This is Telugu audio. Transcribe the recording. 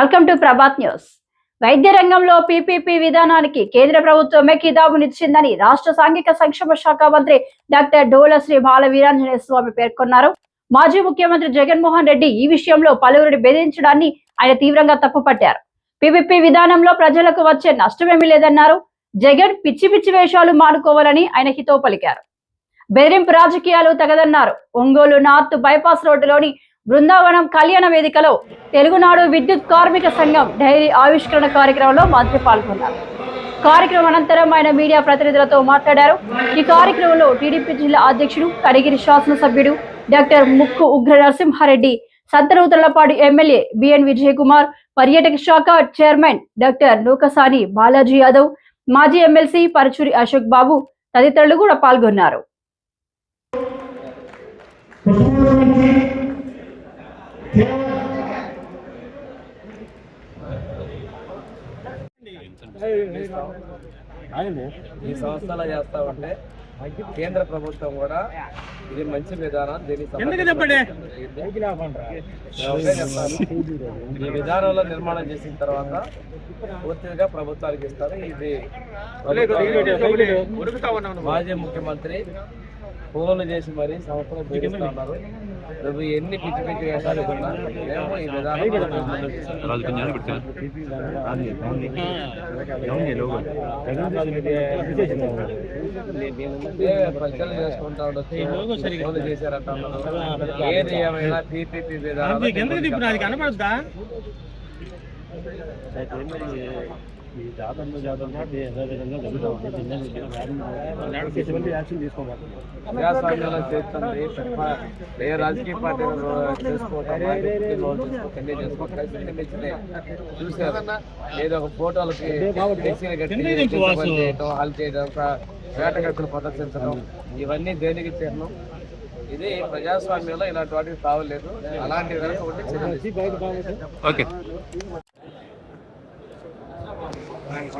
వెల్కమ్ టు ప్రభాత్ న్యూస్ వైద్య రంగంలో పీపీపీ విధానానికి కేంద్ర ప్రభుత్వమే కితాబునిచ్చిందని రాష్ట్ర సాంఘిక సంక్షేమ శాఖ మంత్రి డాక్టర్ డోల శ్రీ బాల వీరాంజనేయ స్వామి పేర్కొన్నారు. మాజీ ముఖ్యమంత్రి జగన్మోహన్ రెడ్డి ఈ విషయంలో పలువురిని బెదిరించడాన్ని ఆయన తీవ్రంగా తప్పుపట్టారు పీపీపీ విధానంలో ప్రజలకు వచ్చే నష్టమేమీ లేదన్నారు. జగన్ పిచ్చి పిచ్చి వేషాలు మానుకోవాలని ఆయన హితో పలికారు. బెదిరింపు రాజకీయాలు తగదన్నారు. ఒంగోలు నార్త్ బైపాస్ రోడ్డులోని బృందావనం కళ్యాణ వేదికలో తెలుగునాడు విద్యుత్ కార్మిక సంఘం డైరీ ఆవిష్కరణ కార్యక్రమంలో మంత్రి పాల్గొన్నారు. కార్యక్రమం అనంతరం ఆయన మీడియా ప్రతినిధులతో మాట్లాడారు. ఈ కార్యక్రమంలో టీడీపీ జిల్లా అధ్యక్షుడు కడిగిరి శాసనసభ్యుడు doctor Mukku Ugra Narasimha Reddy Santhanuthalapadu MLA BN Vijay Kumar పర్యాటక శాఖ చైర్మన్ డాక్టర్ నూకసాని బాలాజీ యాదవ్ మాజీ ఎమ్మెల్సీ పరచూరి అశోక్ బాబు తదితరులు కూడా పాల్గొన్నారు. ఈ సంస్థలో చేస్తా ఉంటే కేంద్ర ప్రభుత్వం కూడా ఇది మంచి విధానం దీనికి చెప్పండి? ఈ విధానంలో నిర్మాణం చేసిన తర్వాత పూర్తిగా ప్రభుత్వానికి ఇస్తారు. ఇది మాజీ ముఖ్యమంత్రి ఫోన్లు చేసి మరి సంవత్సరం బెదిరిస్తా ఉన్నారు. నువ్వు ఎన్ని పిచ్చి పిచ్చి వేషాలు కొన్నా మేము ఈ విధానం ఏ ప్రజలు చేసుకుంటా ఉండొచ్చు. ఫోన్లు చేశారంట. ఏది ఏమైనా విధానం తప్ప ఏ రాజకీయ పార్టీ చేసుకోవటం తెలియ చేసుకోవటం చూసారు. ఏదో ఒక ఫోటోలకి కట్టి హాల్ చేయడం వేటగట్టులు ప్రదర్శించడం ఇవన్నీ దేనికి చిహ్నం ఇది ప్రజాస్వామ్యంలో ఇలాంటి వాటికి తావలేదు. అలాంటి. ఓకే. Mike